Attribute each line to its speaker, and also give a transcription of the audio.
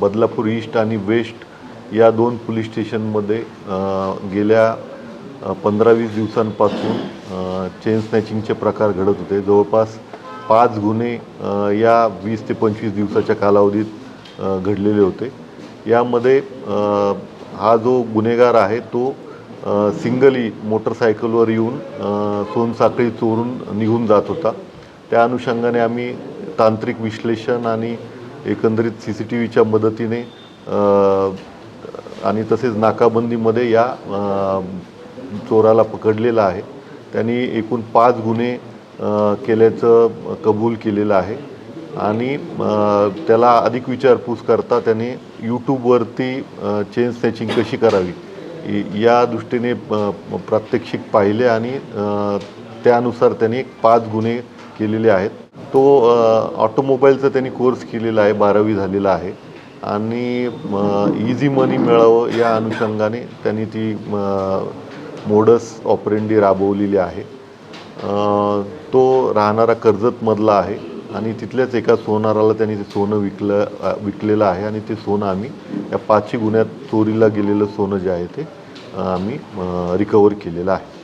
Speaker 1: Badlapur east आणि waste या दोन पोलीस स्टेशनमध्ये गेल्या पंधरा वीस दिवसांपासून चेन स्नॅचिंगचे प्रकार घडत होते. जवळपास पाच गुन्हे या वीस ते पंचवीस दिवसाच्या कालावधीत घडलेले होते. यामध्ये हा जो गुन्हेगार आहे तो सिंगली मोटरसायकलवर येऊन सोनसाखळी चोरून निघून जात होता. त्या अनुषंगाने आम्ही तांत्रिक विश्लेषण आणि एकंदरीत सी सी टी व्हीच्या मदतीने आणि तसेच नाकाबंदीमध्ये या चोराला पकडलेला आहे. त्यांनी एकूण पाच गुन्हे केल्याचं कबूल केलेलं आहे. आणि त्याला अधिक विचारपूस करता त्याने यूट्यूबवरती चेन स्नॅचिंग कशी करावी या दृष्टीने प्रात्यक्षिक पाहिले आणि त्यानुसार त्यांनी पाच गुन्हे केलेले आहेत. तो ऑटोमोबाईलचा त्यांनी कोर्स केलेला आहे बारावी झालेला आहे. आणि इझी मनी मिळावं या अनुषंगाने त्यांनी ती मोडस ऑपरेंडी राबवलेली आहे. तो राहणारा कर्जतमधला आहे आणि तिथल्याच एका सोनाराला त्यांनी ते सोनं विकलं विकलेलं आहे आणि ते सोनं आम्ही या पाचशे गुन्ह्यात चोरीला गेलेलं सोनं जे आहे ते आम्ही रिकवर केलेलं आहे.